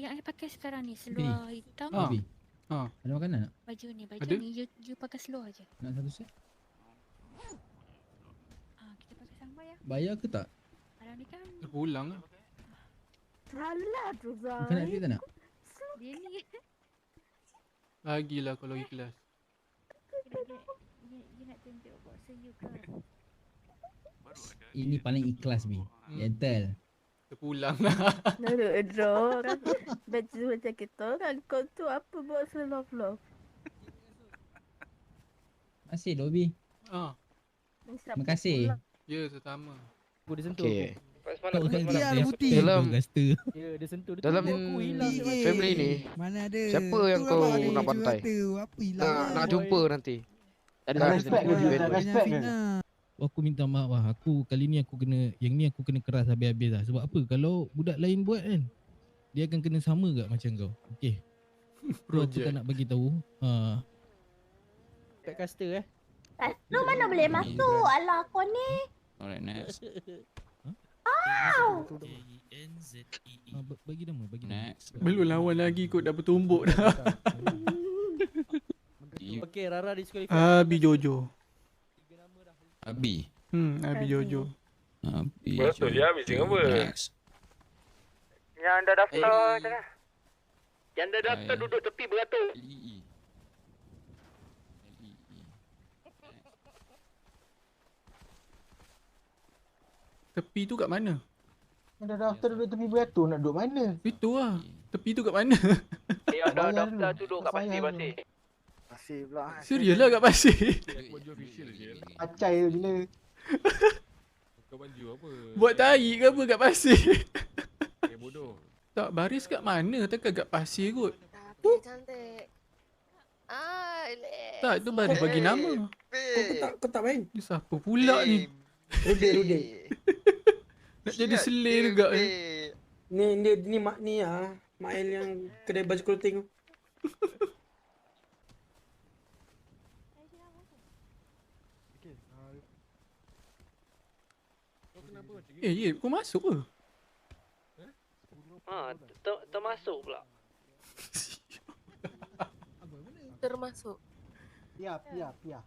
yang I pakai sekarang ni seluar hitam Ah. Babi. Ha. Ada makanan tak? baju ni baju Ada? ni you, you pakai seluar je. Nak satu set? Ah kita pakai sama ya. Bayar ke tak? Kalau ni kan Terpulang lah. Salah tu Kau nak duit tak nak? dia ni Lagilah kalau ikhlas. you, you, you nak tunjuk boxer you ke? Ini paling ikhlas bi. Hmm. Gentle. Terpulang lah. Nak draw orang Baju macam kita orang Kau tu apa buat slow flow Masih Dobi. Ha. Terima kasih. Ya, sama. Aku dia sentuh Okay. Kau kan Dia dia putih. Dalam- Gaster. aku. Ya, dia sentuh. Dia Dalam aku hilang. Family ni, Mana ada? siapa yang kau nak pantai? Apa hilang? nak, nak jumpa nanti. Ada Tak, respect Ada respect. Aku minta maaf lah. Aku kali ni aku kena yang ni aku kena keras habis-habis lah. Sebab apa? Kalau budak lain buat kan dia akan kena sama gak macam kau. Okey. Tu aku tak nak bagi tahu. Ha. Kat caster eh. Lu mana boleh masuk Alah kau ni Alright, next. ha ba- bagi nama, bagi nama. Next. Belum lawan lagi kot dah bertumbuk dah. Okey, Rara disqualified. Abi Jojo. Abi. Hmm, Abi Jojo. Abi. Betul dia, Abi Singapura. Yang dah daftar Eh. macam mana? Yang dah daftar duduk tepi beratur. LEE. LEE. Tepi tu kat mana? Yang dah daftar duduk tepi beratur nak duduk mana? Itu lah. Tepi tu kat mana? Yang dah Bayar daftar tu duduk kat pasir payah pasir. Pula. Serius lah kat pasir. Acai tu gila. Buat tahi ke apa kat pasir? Tak, baris kat mana? Takkan kat pasir kot. Tapi cantik Ah, elok. Tak, tu baru bagi nama. Kau tak kau tak main. Ni siapa pula ni? Rudik rudik. Nak jadi selai juga eh. Ni ni ni mak ni ah. Mail yang kedai baju clothing tu. Eh, ye, kau masuk ke? Ha, ter- termasuk pula. Termasuk Pia pia pia.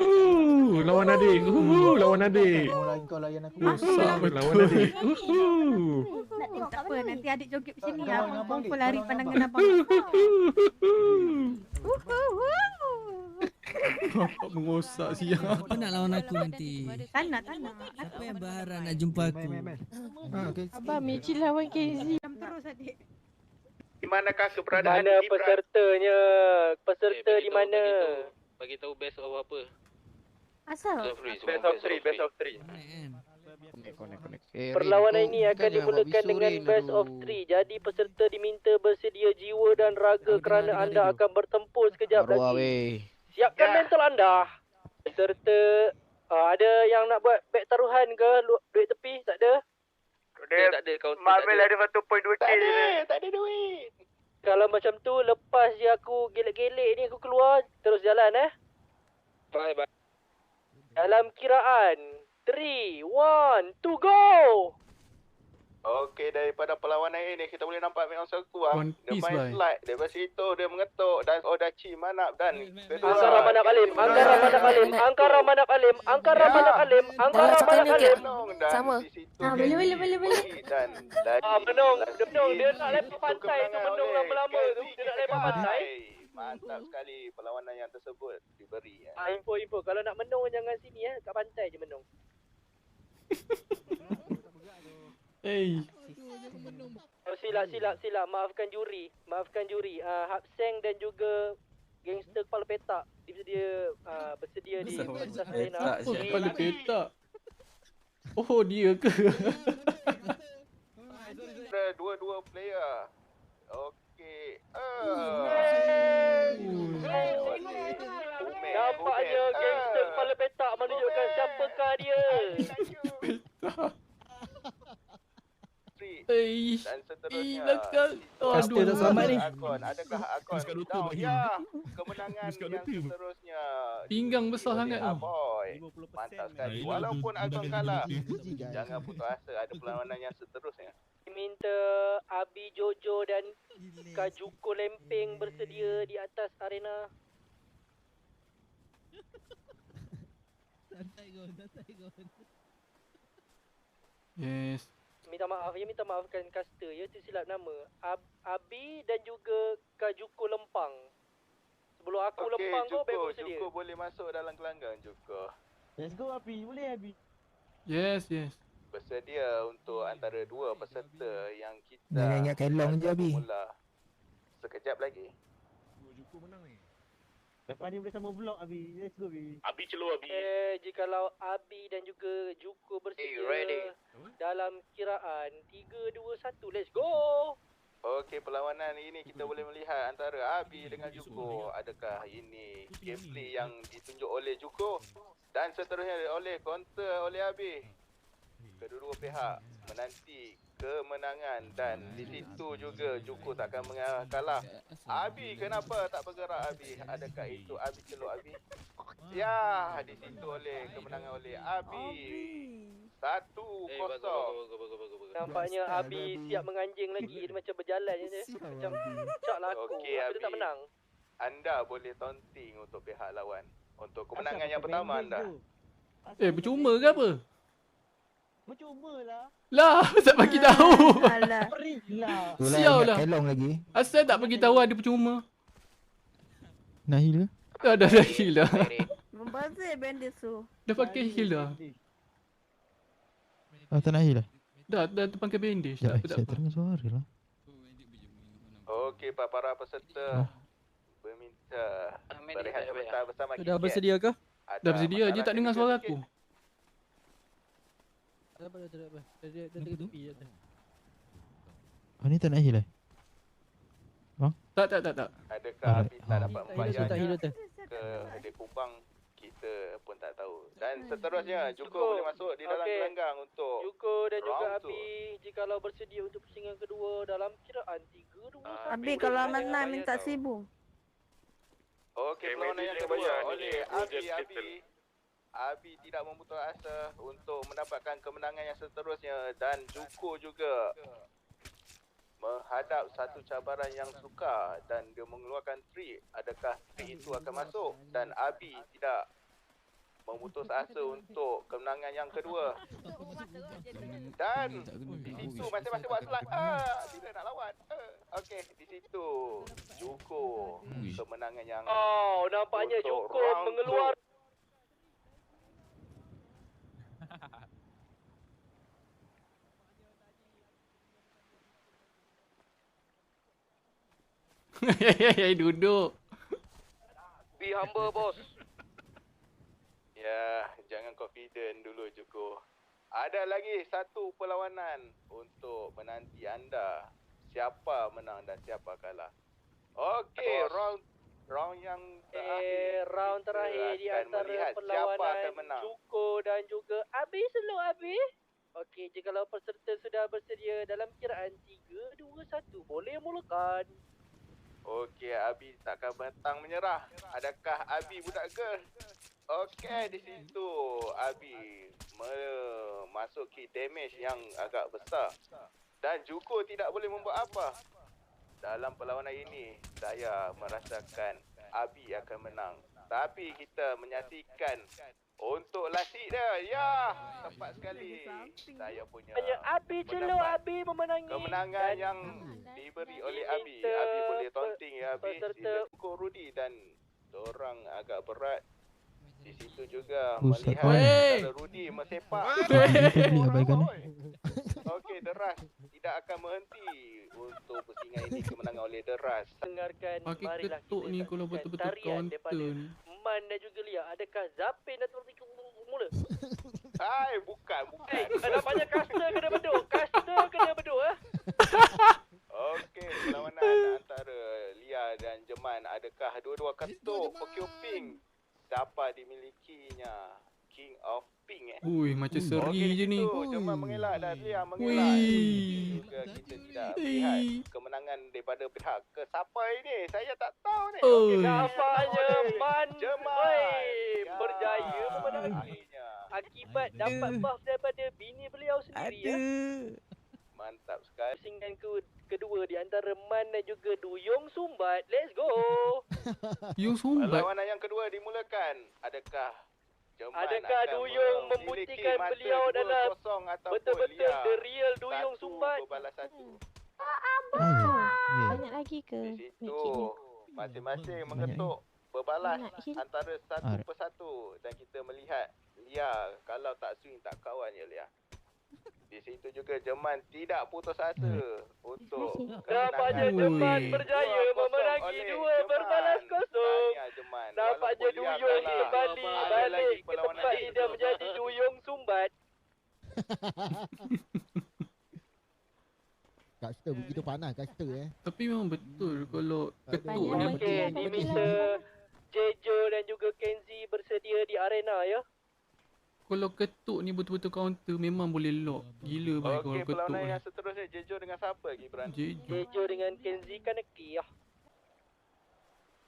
Uh, lawan adik. Uh, lawan adik. Kau lain kau layan aku. Rosak Lawan adik. Uh. Nak tengok tak apa nanti adik joget macam ni abang ni, pun lari pandangan abang. abang. Bapak mengosak siang. Apa nak lawan aku nanti? Tak nak, tak nak. Siapa yang berharap nak jumpa aku? Okey. Abang Michi lawan KZ terus adik. Di manakah keberadaan Mana pesertanya? Peserta di mana? Bagi tahu best of apa? Asal Best of three, best of three. Connect, connect, connect. Perlawanan Rin, ini akan dimulakan dengan best of three. Jadi peserta diminta bersedia jiwa dan raga kerana anda akan bertempur sekejap lagi. Siapkan mental anda. Peserta uh, ada yang nak buat bet taruhan ke lu- duit tepi? Tak ada? Dia tak ada counter. Marvel tak ada. ada 1.2k Tak dia. ada, tak ada duit. Kalau macam tu lepas je aku gelek-gelek ni aku keluar terus jalan eh. Bye, bye. Dalam kiraan 3 1 2 go. Okey, daripada perlawanan ini kita boleh nampak Meong Seku ah. One Dia main slide, daripada situ dia mengetuk dan Odachi manap dan kedua. Angkara manap alim, angkara manap alim, angkara manap alim, angkara manap alim, angkara manap ni, alim. Menong dan Sama. Ah, boleh, boleh, boleh, boleh. Dan Ah, menong, lagi dia nak lempar satu pantai tu oleh lama-lama tu, dia nak lempar pantai. Mantap sekali perlawanan yang tersebut diberi. ya. Ah, info info kalau nak menong jangan sini eh, kat pantai je menong. Eh, Oh, silap silap silap maafkan juri, maafkan juri. Ah, Hapseng dan juga gangster kepala petak bersedia ah, bersedia di pentas arena. apa kepala petak? Oh, dia ke? Ada dua-dua player. Okey. Ah. Nampaknya gangster kepala petak menunjukkan siapakah dia. Eh, Dan eh, seterusnya. belakang. Oh, Caster tak selamat ni. Akon, adakah Akon? Tahu, ya. Kemenangan yang seterusnya. Pinggang besar sangat tu. Aboy. Mantap sekali. Walaupun Akon kalah, jangan putus asa. Ada perlawanan yang seterusnya. Minta Abi Jojo dan Kajuko Lempeng bersedia di atas arena. Santai kau, santai kau. Yes. Minta maaf ya, minta maafkan caster ya, tersilap nama. Ab Abi dan juga Kajuko Lempang. Sebelum aku Okey, lempang kau, baik Juko, bersedia. Juko boleh masuk dalam gelanggang, Juko. Let's go Abi, boleh Abi? Yes, yes. Bersedia untuk antara dua peserta yang kita Jangan ingat kelong je, Abi. Sekejap lagi. Lepas ni boleh sama vlog Abi. Let's go Abi. Abi celur, Abi. Eh, jikalau Abi dan juga Juko bersedia ready. dalam kiraan 3 2 1, let's go. Okey, perlawanan ini kita boleh melihat antara Abi dengan Juko. Adakah ini gameplay yang ditunjuk oleh Juko dan seterusnya oleh counter oleh Abi. Kedua-dua pihak menanti kemenangan dan di situ juga Juko takkan mengalah kalah. Abi kenapa tak bergerak Abi? Adakah itu Abi celuk Abi? Ya, di situ oleh kemenangan oleh Abi. Satu kosong. Nampaknya Abi siap menganjing lagi. Dia macam berjalan je. Macam cak laku. Okey, Tapi dia tak Abi. menang. Anda boleh taunting untuk pihak lawan. Untuk kemenangan yang pertama anda. Eh, percuma ke apa? Percuma lah. Lah, tak bagi tahu. Alah. Lah. Lah Sial lah. kelong lagi. Asal tak bagi tahu ada percuma. Nahil ke? Dah dah dah heal dah. Membazir bandit tu. Dah pakai heal dah. Ah, tak Nahil lah? Dah dah terpakai bandage. Sekejap, Tak apa tak saya apa. terdengar suara lah. Okey, para peserta berminta berehat sebentar bersama Dah KKS. bersedia ke? Ada Dah bersedia, dia tak dengar suara aku. Tak apa, tak apa. Dia tu? tepi je. Ah, ni tak Nahil lah? Tak tak tak tak. Adakah. Abi tak Oh. dapat hidup tu, tak membayarnya tu. ke adik kubang kita pun tak tahu. Dan seterusnya Juko Cukup. boleh masuk di dalam gelanggang untuk Juko dan juga. Abi jikalau bersedia untuk pusingan kedua dalam kiraan 3 2 Ah, Abi kalau menang minta sibu. Okey, perlawanan yang kedua oleh Abi Abi. Abi tidak memutus asa untuk mendapatkan kemenangan yang seterusnya dan Juko juga menghadap satu cabaran yang sukar dan dia mengeluarkan trik. Adakah trik itu akan masuk dan Abi tidak memutus asa untuk kemenangan yang kedua. Dan di situ masing-masing buat selat. Ah, bila nak lawan. Ah. Okey, di situ Juko kemenangan yang Oh, nampaknya Juko Hehehe duduk. Be humble bos. Ya, jangan confident dulu Juko. Ada lagi satu perlawanan untuk menanti anda. Siapa menang dan siapa kalah. Okey, round round yang terakhir. Eh, round terakhir di antara perlawanan akan menang. Juko dan juga Abi selo Abi. Okey, jikalau peserta sudah bersedia dalam kiraan 3 2 1, boleh mulakan. Okey, Abi takkan bentang menyerah. Adakah Abi budak girl? Okey, di situ Abi memasuki damage yang agak besar. Dan Juko tidak boleh membuat apa. Dalam perlawanan ini, saya merasakan Abi akan menang. Tapi kita menyaksikan untuk lasik dia. Ya, tepat sekali. Saya punya Hanya Abi celo Abi memenangi. kemenangan Dan yang diberi oleh Abi. Abi boleh taunting ya Abi. peserta- Sila Ko Rudy dan orang agak berat. Di situ juga Ustaz melihat saudara Rudy mesepak. Ini abaikan ni. Okey, Deras tidak akan berhenti untuk pusingan ini kemenangan oleh Deras. dengarkan Pakai marilah ketuk kita ni kalau betul-betul counter ni. Man dan juga Lia. Adakah Zapin dan Tuan mula? Hai, bukan, bukan. Eh, nampaknya caster kena beduk. Caster kena beduk eh. Okey, perlawanan antara Lia dan Jeman adakah dua-dua ketuk Pokyo Pink dapat dimilikinya King of Pink eh? Ui, macam seri Okey, je ni. Jeman mengelak dan Lia mengelak. Wih. Juga kita tidak melihat Wih. kemenangan daripada pihak ke siapa ini. Saya tak tahu ni. Okey, Nampaknya Man Jeman. Oi, Ya, berjaya memenangi. Akhirnya. Akibat dapat buff daripada bini beliau sendiri ya. Mantap sekali. Pusingan ke kedua di antara Man dan juga Duyung Sumbat. Let's go. You sumbat. Perlawanan yang kedua dimulakan. Adakah Adakah Duyung membuktikan beliau adalah betul-betul the real Duyung Satu Sumbat? berbalas satu. Banyak lagi ke? Di situ masing-masing mengetuk berbalas antara satu Alright. persatu dan kita melihat Lia kalau tak swing tak kawan je Lia. Di situ juga Jeman tidak putus asa untuk Nampaknya Ui. Jeman berjaya memenangi dua berbalas kosong. Nampaknya Duyung kalah, kembali balik ke perlawanan tempat dia menjadi Duyung Sumbat. Kat situ begitu panas kat situ eh. Tapi memang betul kalau ketuk Banyak ni. Okey, betul. Jejo dan juga Kenzi bersedia di arena ya. Kalau ketuk ni betul-betul counter memang boleh lock. Gila baik kalau Okey, ketuk perlawanan ni. yang seterusnya Jejo dengan siapa Gibran? Jeju. Jejo dengan Kenzi kan ya.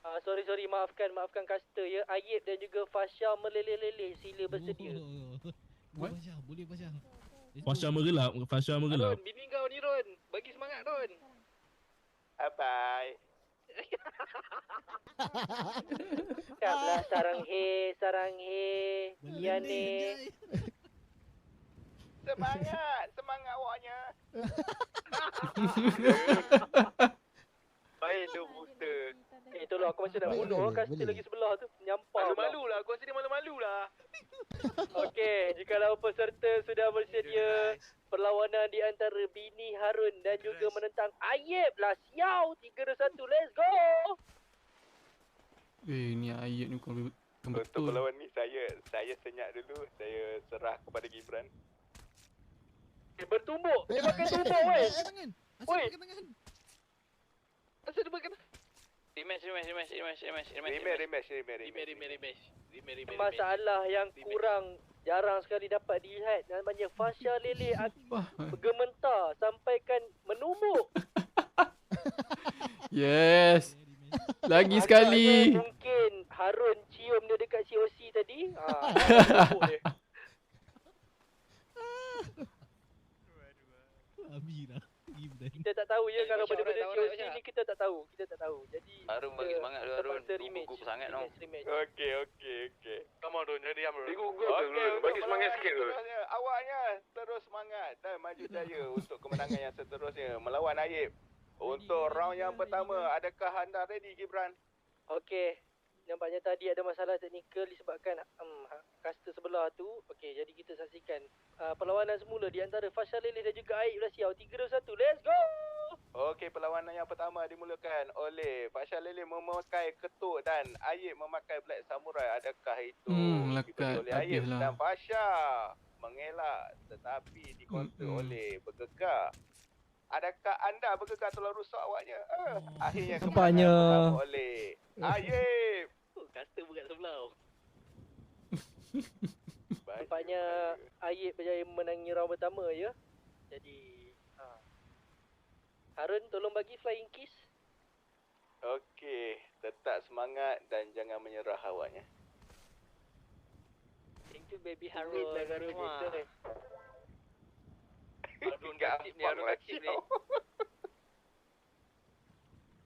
Ah, sorry sorry maafkan maafkan caster ya. Ayib dan juga Fasha meleleh-leleh sila bersedia. Oh, What? Boleh Fasha, boleh Fasha. Fasha go. mengelap, Fasha mengelap. Ron, bini kau ni Ron. Bagi semangat Ron. Bye. Siaplah sarang he, sarang he. Ya ni. Semangat, semangat awaknya. Baik tu booster. Eh tolong aku masih nak Boleh, bunuh boleh, caster boleh. lagi sebelah tu. Menyampah. pula. Malu-malu lah, aku rasa dia malu-malu lah. Okey, jikalau peserta sudah bersedia, perlawanan di antara Bini Harun dan juga menentang Ayib lah. Siau, 3 2 1, let's go! Eh ni ayat ni bukan bukan Untuk betul. perlawan ni saya saya senyap dulu, saya serah kepada Gibran. Eh, bertumbuk. Dia pakai tumbuk, weh. tangan. Asal Oi. pakai tangan. Asal dia pakai Rematch, rematch, rematch, rematch, rematch, Rematch, rematch, rematch, rematch. Masalah yang kurang jarang sekali dapat dilihat dan banyak Fasha Lele bergementar sampaikan menumbuk. Yes. Lagi sekali. Mungkin Harun cium dia dekat COC tadi. Ha, tumbuk dia. Abi lah. Gibran. Kita tak tahu ya kalau benda-benda COC ni kita tak tahu. Kita tak tahu. Jadi Harun bagi semangat Harun. Tu rematch. gugup sangat, rematch. Okey, okey, okey. Come on, Don. Jadi Amrul. Okey, untuk seterusnya, Awaknya terus semangat dan maju jaya untuk kemenangan yang seterusnya melawan Ayib. Untuk round yang pertama, adakah anda ready Gibran? Okey. Nampaknya tadi ada masalah teknikal disebabkan um, caster sebelah tu. Okey, jadi kita saksikan uh, perlawanan semula di antara Fasha Lele dan juga Aib Rasiau. 3 2 1. Let's go! Okey, perlawanan yang pertama dimulakan oleh Fasha Lele memakai ketuk dan Ayib memakai Black Samurai. Adakah itu Hmm, diberi lekat. oleh Ayib Habislah. dan Fasha mengelak tetapi dikonter Mm-mm. oleh Bergegar. Adakah anda bergegar terlalu rusak awaknya? Eh, akhirnya kemenangan berlaku Ayib. Caster bukan sebelah. Nampaknya Ayib berjaya menangi round pertama ya. Jadi ha. Harun tolong bagi flying kiss. Okey, tetap semangat dan jangan menyerah awaknya. Thank you baby Harun. Harun Wah. gitu, eh. Harun kacip ni, Harun ni.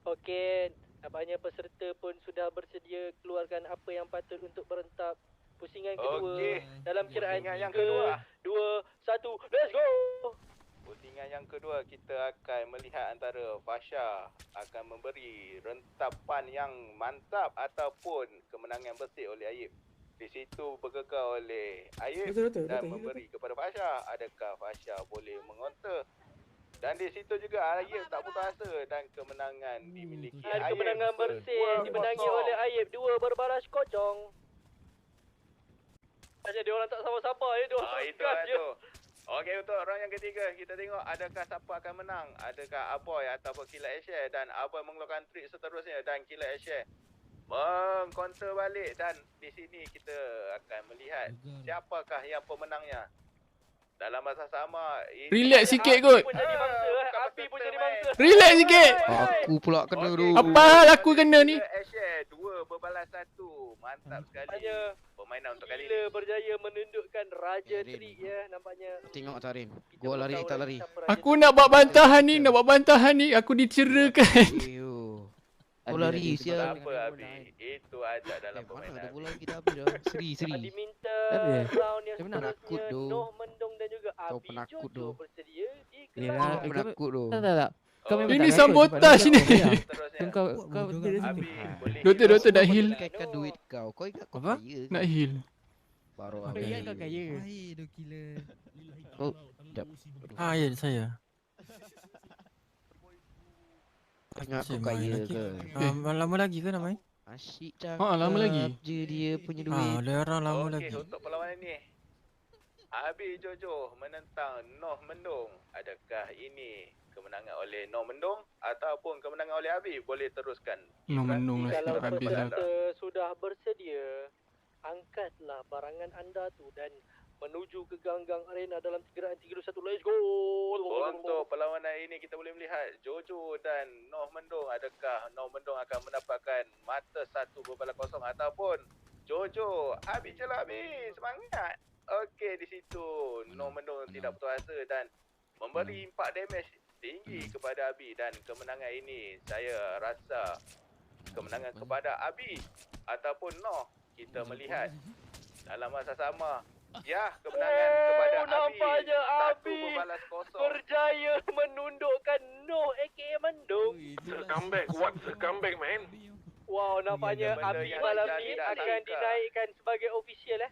Okey, nampaknya peserta pun sudah bersedia keluarkan apa yang patut untuk berentap pusingan kedua Okey, dalam kiraan pusingan yang kedua. dua, satu, let's go! Pusingan yang kedua kita akan melihat antara Fasha akan memberi rentapan yang mantap ataupun kemenangan bersih oleh Ayib. Di situ bergegar oleh Ayib Betul betul dan betul. memberi kepada Fasha. Adakah Fasha boleh mengonter? Dan di situ juga Ayib tak putus asa dan kemenangan dimiliki Dan Ayib. kemenangan bersih yang Dua dimenangi kosong. oleh Ayib dua berbalas kocong. Hanya dia orang tak sabar-sabar ya, dia orang Ah, terus itu je. tu. Okey untuk round yang ketiga kita tengok adakah siapa akan menang. Adakah Aboy ataupun Kilat Asia dan Aboy mengeluarkan trik seterusnya dan Kilat Asia mengcounter balik dan di sini kita akan melihat siapakah yang pemenangnya. Dalam masa sama Relax sikit kot. pun jadi mangsa eh. Api pun jadi mangsa. Relax sikit. Aku pula kena tu. Apa hal aku kena ni? Asia dua berbalas satu. Mantap sekali. Hanya permainan untuk kali Gila ini. berjaya menundukkan Raja Eh. Trik ya nampaknya. Tengok. Kita Gua lari, tak lari. Aku nak buat bantahan ni, nak buat bantahan ni. Aku diceraikan. Yo. Kau lari Tak sial. apa Abi, itu ada dalam Eh, mana permainan. ada bola kita habis dah. Seri, seri. Adi minta Ada. round yang seterusnya doh. Noh Mendong dan juga Kau penakut doh. di Kau kelas. penakut tu. Tak tak tak. Kau memang Ini tak sabotaj ni. dia kau kau dia? Abi boleh Doktor, doktor dah heal. Pakaikan duit kau. Kau ingat kau Apa? kaya? Nak heal. Baru Kau ingat kau kaya. Baik tu gila. Oh, jap. Ah ya saya. Ingat kau kaya ke? Ah, lama lagi ke nak main? Asyik cakap. Ah, lama lagi. Je dia punya duit. Ah, ada orang lama Okey, lagi. untuk perlawanan ni. Abi Jojo menentang Noh Mendung. Adakah ini kemenangan oleh Noh Mendung ataupun kemenangan oleh Abi? Boleh teruskan. Noh Mendung lah, Kalau habis lah. peserta sudah bersedia, angkatlah barangan anda tu dan menuju ke ganggang arena dalam 3 3 2 1 let's go. Untuk perlawanan ini kita boleh melihat Jojo dan Noh Mendung. Adakah Noh Mendung akan mendapatkan mata satu berbala kosong ataupun Jojo Abi je lah Abi semangat. Okey di situ. Noh Mendung tidak putus asa dan memberi 4 damage tinggi kepada Abi dan kemenangan ini. Saya rasa kemenangan kepada Abi ataupun Noh kita melihat dalam masa sama. Ya kemenangan Oh, kepada Abi. nampaknya satu Abi berbalas kosong. berjaya menundukkan Noh aka Mendung. Comeback, what a comeback man. Wow, nampaknya Abi malam kita ni tidak akan dinaikkan sebagai official eh.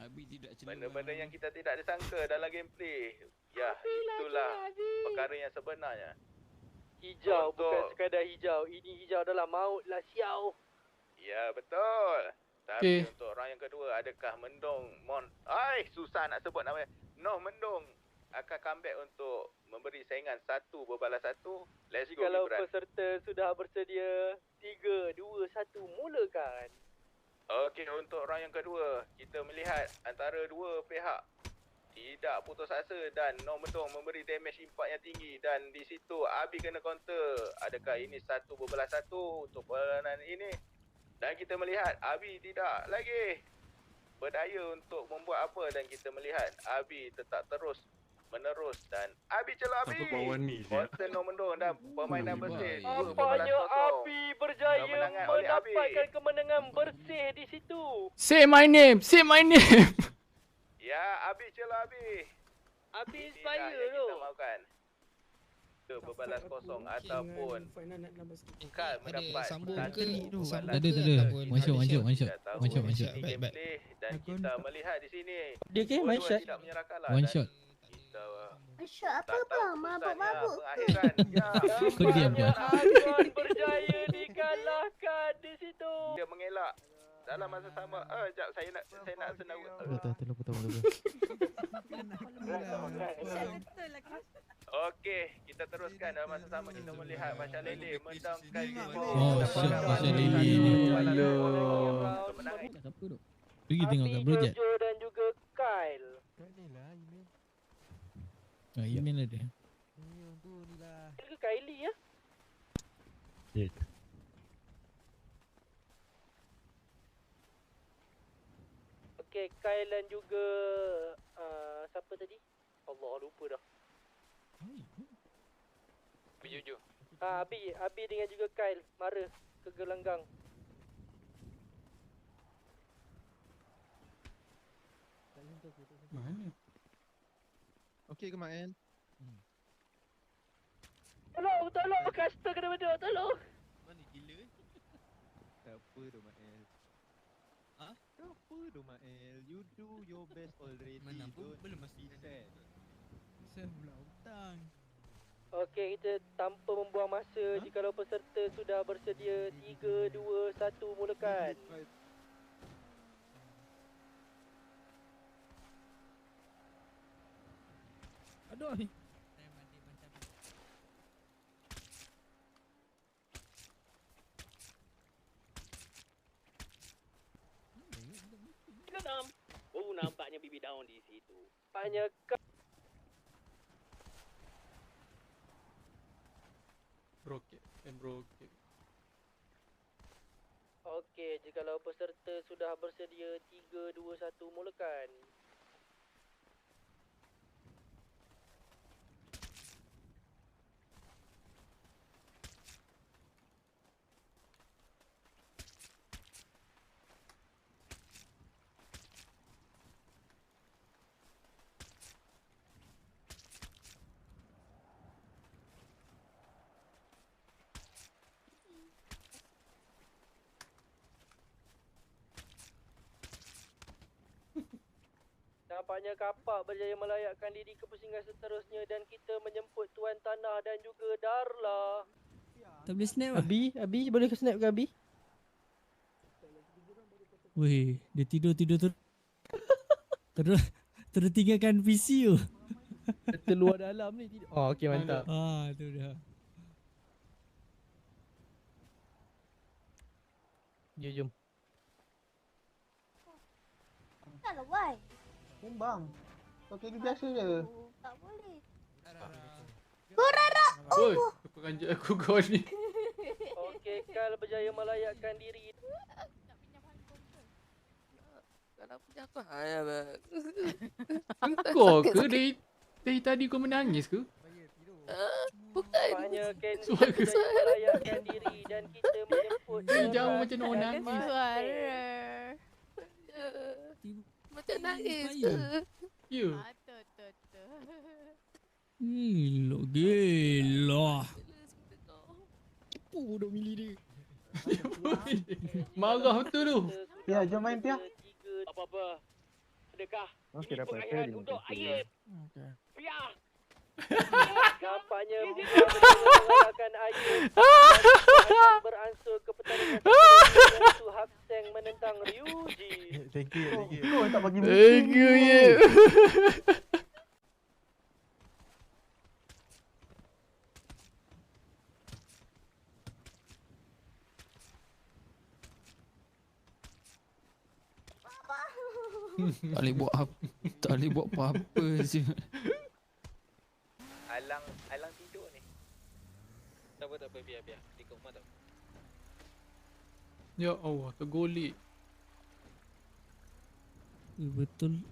Abi tidak benda-benda yang kita tidak disangka dalam gameplay. Ya itulah perkara yang sebenarnya. Hijau Untuk- bukan sekadar hijau. Ini hijau adalah maut lah siau. ya betul. Tapi Okey. untuk round yang kedua adakah Mendung? Mon ai susah nak sebut namanya Noh Mendung. Akan comeback untuk memberi saingan satu berbalas satu. Let's go Kalau Gibran. peserta sudah bersedia, 3, 2, 1, mulakan. Okey, untuk round yang kedua, kita melihat antara dua pihak tidak putus asa dan Noh Mendung memberi damage impact yang tinggi dan di situ Abi kena counter. Adakah ini satu berbelas satu untuk perlawanan ini? Dan kita melihat Abi tidak lagi berdaya untuk membuat apa dan kita melihat Abi tetap terus menerus dan Abi celak Abi. Apa bawah ni? Counter Noh Mendung dan permainan bersih. dua berbalas Apanya. Abi berjaya mendapatkan kemenangan bersih di situ. Say my name, say my name. Ya, Abi celak Abi. Abi inspire yang tu. kita mahukan. Ke berbalas kosong ataupun. Kad mendapat sambung ke ni tu? Tak ada, tak ada. One shot, one shot, one shot. One shot, one di shot. sini Baik, baik. Dan kita melihat di sini Dia ke main dua-dua shot? One shot. Syok apa tak bang? Mabuk-mabuk ke? Ya, Kau diam je. Azwan berjaya dikalahkan di situ. dia mengelak dalam masa sama. Eh, jap saya nak saya nak senaru. Betul, betul, betul, betul. Okey, kita teruskan dalam masa sama kita melihat Masya Lele mendangkan Oh, shot Masya Lele ni. Tu? Pergi tengok kat bro Jat. Jojo dan juga Kyle. Ah, email ada. Ini ke Kylie ya? Okey, Kyle dan juga uh, siapa tadi? Allah lupa dah. Jujur. Ah, Abi, Abi dengan juga Kyle mara ke gelanggang. Mana? Okey ke Mael? Tolong, tolong, caster kena bedok, tolong. Tak apa tu Mael. Ha? Tak apa tu Mael. You do your best already. Mana pun Don't belum mesti be sad. Sebelah hutang. Okey, kita tanpa membuang masa jikalau peserta sudah bersedia 3 2 1 mulakan. Aduh. Kenam. Oh, nampaknya bibi daun di situ. Kyle Broke. Eh, broke. Okey, jikalau peserta sudah bersedia 3 2 1 mulakan. Nampaknya kapak berjaya melayakkan diri ke pusingan seterusnya dan kita menjemput Tuan Tanah dan juga Darla. Tak boleh snap lah. Abi, Abi boleh ke snap ke Abi? Weh, dia tidur-tidur ter... terus terus tinggalkan PC tu. Terluar dalam ni tidur. Oh, okey mantap. Ah, tu dah. Jom jom. Tak lah, why? Bang. Kau kayak biasa je. Tak boleh. Oi, apa kanjut aku kau ni? Okey, Kal berjaya melayakkan diri. Kalau punya aku ayah bang. Kau ke dari dari tadi kau menangis ke? Bukan. Nampaknya Kenzi Suara berjaya melayakkan diri dan kita menjemput Dia Tuan jauh Ras macam nak dan nangis. Mak Macam nangis ke? Ya. Gila, gila. Kipu bodoh milih dia. Marah betul tu. Pia, jom main Pia. Apa-apa. Sedekah. Okey dapat untuk Okey. air. Mengalahkan beransur ke pertandingan iaitu Hak Seng menentang Ryuji. Thank you, thank you. Kau tak bagi Thank you, yeah. Tak boleh buat apa. Tak boleh buat apa-apa je. Alang alang tidur ni. Tak apa, tak apa. Biar, biar. Di rumah tak Ya Allah, tergolek. Eh, Betul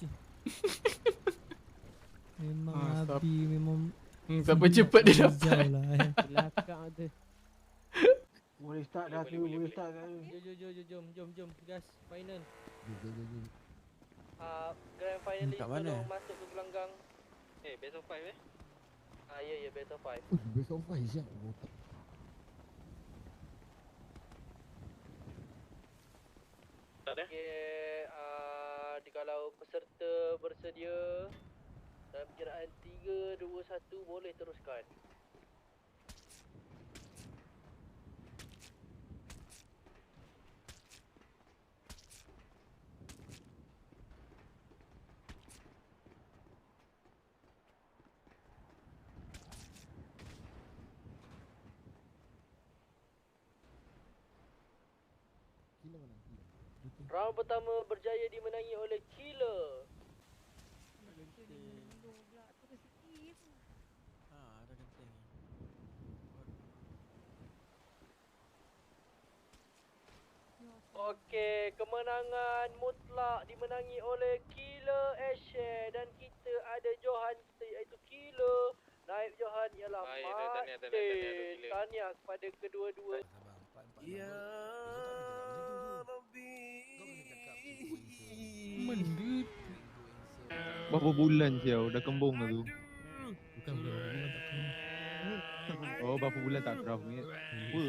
je. Memang Ah. Abi memang Hmm, siapa cepat dia dapat. lah eh. Belakang tu. Boleh start dah tu, boleh start dah. Jom, jom, jom, jom, jom, jom, jom. Gas, final. Ah, grand finalist kat mana? tolong masuk ke gelanggang. Eh, best of five eh? Ah, ya, ya, best of five. Best of five siap. Tak ada? Okay, uh, kalau peserta bersedia dalam perkiraan 3, 2, 1 boleh teruskan. Round pertama berjaya dimenangi oleh Killer. Ah, ada. Okey, kemenangan mutlak dimenangi oleh Killer Asher dan kita ada Johan kita iaitu Killer. Naib Johan ialah Baik, dah, tahniah, tahniah, tahniah Martin. Kepada kedua-dua. Ya Benda Berapa bulan siau dah kembung tu? Bukan bro, bukan tak kena. Oh, berapa bulan tak draft ni? Apa?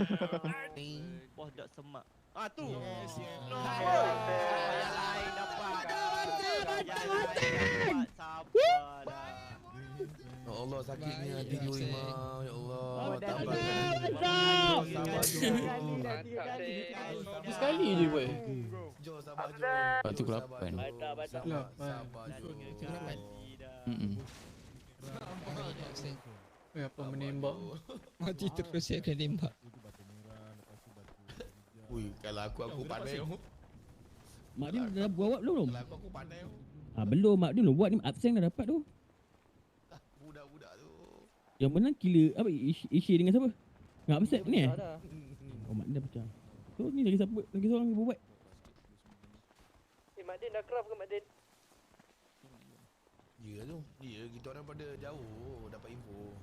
Bos dak semak. Ah tu. Yes, yes. Yang lain dapat. Yang lain dapat. Sabarlah. Ya Allah sakitnya hati Sek. mah. Ya Allah. Oh, dah Sabar dah, kali. Dia sekali je buat. Jom sabar Jom. Lepas tu Jom, lapan. sabar. Sabar, Lapan. Sabar Jom. Mm-mm. Eh, apa menembak. Mati terus saya akan tembak. Ui, kalau aku aku pandai. Mak dia dah buat belum? Kalau aku aku pandai. Ah belum mak dia belum buat ni absen dah dapat tu. Ah, Budak-budak tu. Yang menang killer apa Ishi dengan siapa? Dengan Absep ni eh? Oh mak dia pecah. So ni lagi siapa? Lagi seorang yang buat. Eh, Mak Din dah craft ke Mak Din? Ya tu. Ya, kita orang pada jauh dapat info.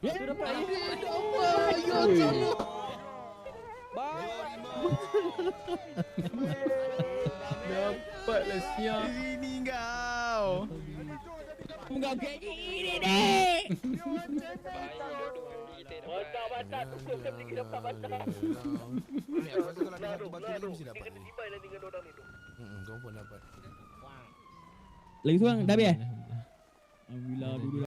Ya, tu dapat Air, info. ya Allah, ya Allah. Dapatlah siap. Sini kau. Enggak kayak gini dek. Batak, batak. Tutup jam 3 dapat batak. Ni aku rasa kalau ada satu batu ni mesti dapat. Dia kena tibai lah dengan orang ni tu. Hmm, kau pun dapat. Lagi seorang dah habis eh? Alhamdulillah dulu